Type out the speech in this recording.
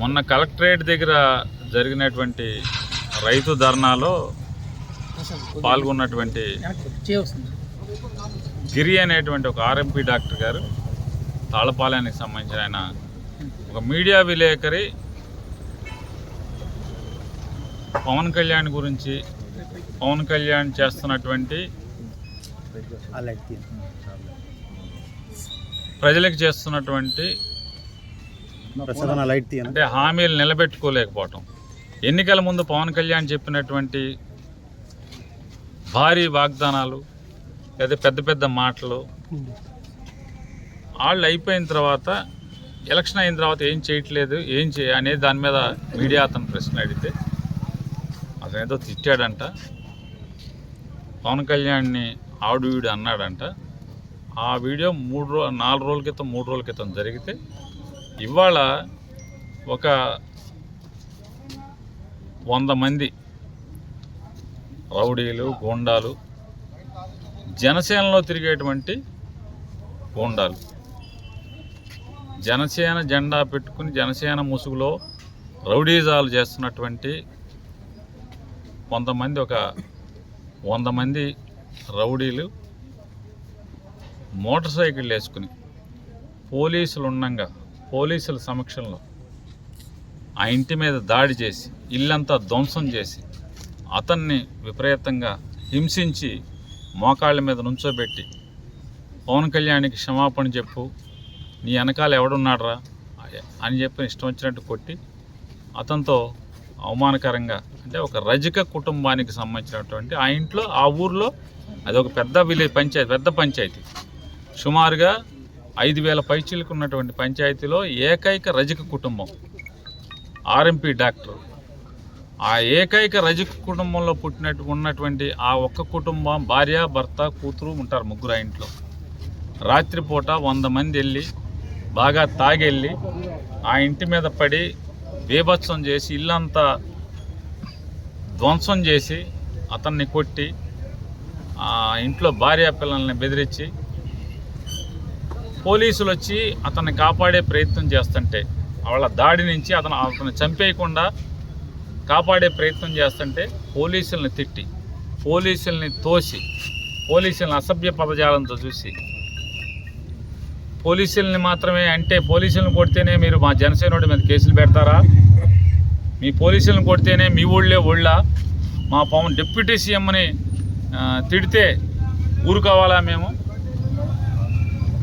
మొన్న కలెక్టరేట్ దగ్గర జరిగినటువంటి రైతు ధర్నాలో పాల్గొన్నటువంటి గిరి అనేటువంటి ఒక ఆర్ఎంపీ డాక్టర్ గారు తాళపాలయానికి సంబంధించిన ఆయన ఒక మీడియా విలేకరి పవన్ కళ్యాణ్ గురించి పవన్ కళ్యాణ్ చేస్తున్నటువంటి ప్రజలకు చేస్తున్నటువంటి అంటే హామీలు నిలబెట్టుకోలేకపోవటం. ఎన్నికల ముందు పవన్ కళ్యాణ్ చెప్పినటువంటి భారీ వాగ్దానాలు లేదా పెద్ద పెద్ద మాటలు వాళ్ళు అయిపోయిన తర్వాత ఎలక్షన్ అయిన తర్వాత ఏం చేయట్లేదు ఏం చేయ అనేది దాని మీద మీడియా అతను ప్రశ్న అడిగితే అతను ఏదో తిట్టాడంట. పవన్ కళ్యాణ్ని ఆడు వీడు అన్నాడంట. ఆ వీడియో మూడు రో నాలుగు రోజుల క్రితం మూడు రోజుల క్రితం జరిగితే ఇవాళ ఒక వంద మంది రౌడీలు గూండాలు జనసేనలో తిరిగేటువంటి గూండాలు. జనసేన జెండా పెట్టుకుని జనసేన ముసుగులో రౌడీజాలు చేస్తున్నటువంటి కొంతమంది ఒక వంద మంది రౌడీలు మోటార్ సైకిల్ వేసుకుని పోలీసులు ఉండంగా పోలీసుల సమక్షంలో ఆ ఇంటి మీద దాడి చేసి ఇల్లంతా ధ్వంసం చేసి అతన్ని విపరీతంగా హింసించి మోకాళ్ళ మీద నుంచోబెట్టి పవన్ కళ్యాణ్కి క్షమాపణ చెప్పు నీ వెనకాల ఎవడున్నాడ్రా? అని చెప్పి ఇష్టం వచ్చినట్టు కొట్టి అతనితో అవమానకరంగా అంటే ఒక రజక కుటుంబానికి సంబంధించినటువంటి ఆ ఇంట్లో ఆ ఊర్లో అది ఒక పెద్ద విలేజ్ పంచాయతీ పెద్ద పంచాయతీ. సుమారుగా ఐదు వేల పైచీలకు ఉన్నటువంటి పంచాయతీలో ఏకైక రజక కుటుంబం ఆర్ఎంపీ డాక్టర్. ఆ ఏకైక రజక కుటుంబంలో పుట్టినట్టు ఉన్నటువంటి ఆ ఒక్క కుటుంబం భార్య భర్త కూతురు ఉంటారు ముగ్గురు ఆ ఇంట్లో. రాత్రిపూట వంద మంది వెళ్ళి బాగా తాగెళ్ళి ఆ ఇంటి మీద పడి బీభత్సం చేసి ఇల్లంతా ధ్వంసం చేసి అతన్ని కొట్టి ఆ ఇంట్లో భార్య పిల్లల్ని బెదిరించి పోలీసులు వచ్చి అతన్ని కాపాడే ప్రయత్నం చేస్తుంటే వాళ్ళ దాడి నుంచి అతను అతను చంపేయకుండా కాపాడే ప్రయత్నం చేస్తుంటే పోలీసుల్ని తిట్టి పోలీసుల్ని తోసి పోలీసుల్ని అసభ్య పదజాలంతో చూసి పోలీసుల్ని మాత్రమే అంటే పోలీసులను కొడితేనే మీరు మా జనసేనోడి మీద కేసులు పెడతారా? మీ పోలీసులను కొడితేనే మీ ఊళ్ళే ఊళ్ళ మా పవన్ డిప్యూటీ సీఎంని తిడితే తిడితే ఊరుకోవాలా మేము?